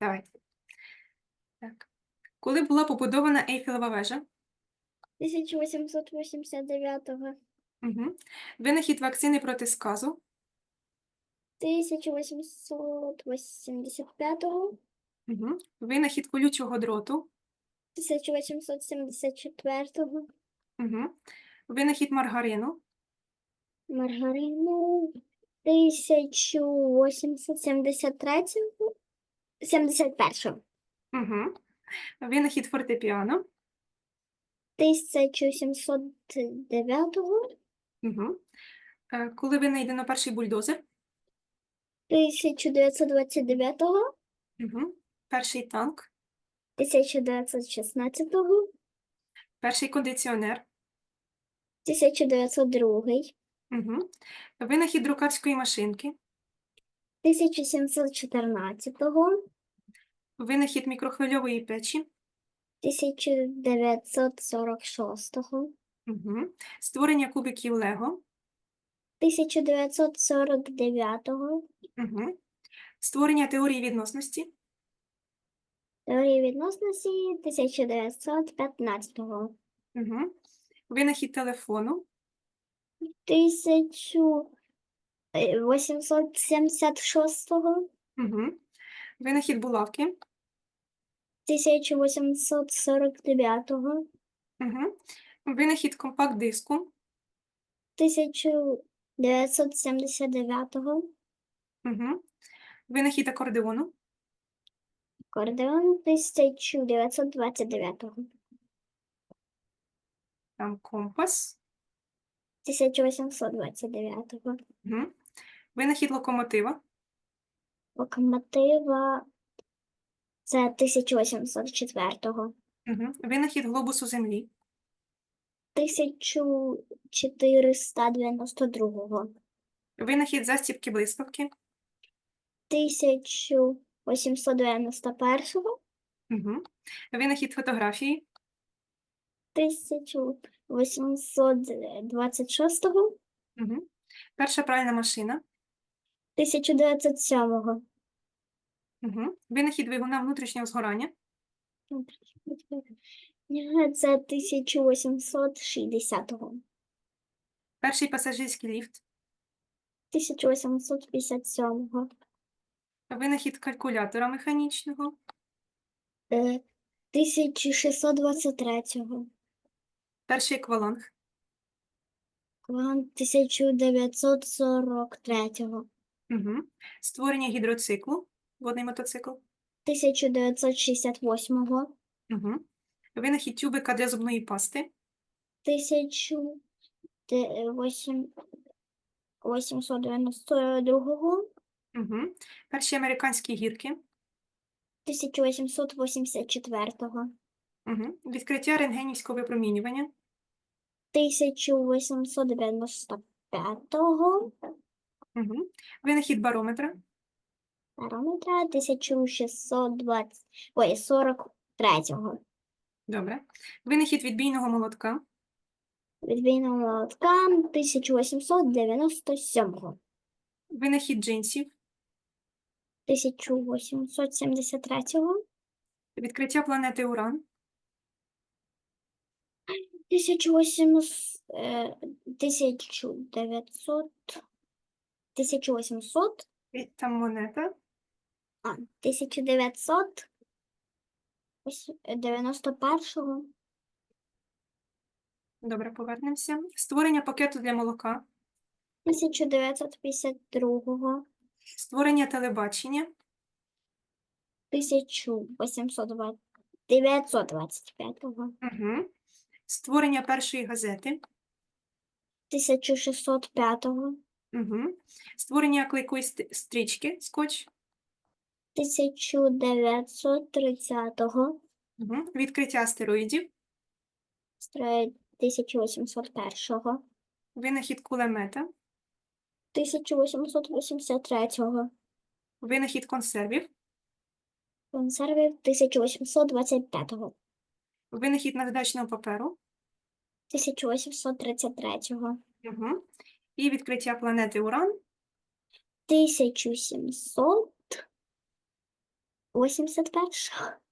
Давайте. Так. Коли була побудована Ейфелева вежа? 1889-го, Угу. Винахід вакцини проти сказу. 1885-го, Угу. Винахід колючого дроту. 1874-го, Угу. Винахід маргарину. маргарину 1873-го, 71-го, Угу. Винахід фортепіано. 1709-го, Угу. Коли винайдено перший бульдозер. 1929-го, Угу. Перший танк. 1916-го, Перший кондиціонер. 1902-й, Угу. Винахід друкарської машинки. 1714-го, Винахід мікрохвильової печі. 1946-го, Угу. Створення кубиків Лего. 1949-го, Угу. Створення теорії відносності. теорія відносності 1915-го, Угу. Винахід телефону. 1876-го, Угу. Винахід булавки. 1849-го, Угу. Винахід компакт-диску. 1979-го, Угу. Винахід акордеону. акордеон 1929-го, Там компас. 1829-го, Угу. Винахід локомотива. локомотива це 1804-го, Угу. Винахід глобусу Землі. 1492-го, Винахід застібки блискавки. 1891-го, Угу. Винахід фотографії. 1826-го, Угу. Перша пральна машина. 1907-го, Угу. Винахід двигуна внутрішнього згорання. це 1860-го, Перший пасажирський ліфт. 1857-го, Винахід калькулятора механічного. е, 1623-го, Перший акваланг. Квант 1943-го, Угу. Створення гідроциклу. Водний мотоцикл. 1968-го, Угу. Винахід тюбика для зубної пасти. 1892-го, Угу. Перші американські гірки. 1884-го, Угу. Відкриття рентгенівського випромінювання. 1895-го, Угу. Винахід барометра. Параметра 1620, ой, 43-го, Добре. Винахід відбійного молотка. відбійного молотка 1897-го, Винахід джинсів. 1873-го, Відкриття планети Уран. 1800, е, 1900, 1800, Там монета. А, 1991-го, Добре, повернемося. Створення пакету для молока. 1952-го, Створення телебачення. 1820, 925-го, Угу. Створення першої газети. 1605-го, Угу. Створення клейкої стрічки. Скотч. 1930-го, Угу. Відкриття астероїдів. строє 1801-го, Винахід кулемета. 1883-го, Винахід консервів. консерви 1825-го, Винахід наждачного паперу. 1833-го, Угу. І відкриття планети Уран. 1700 81-го.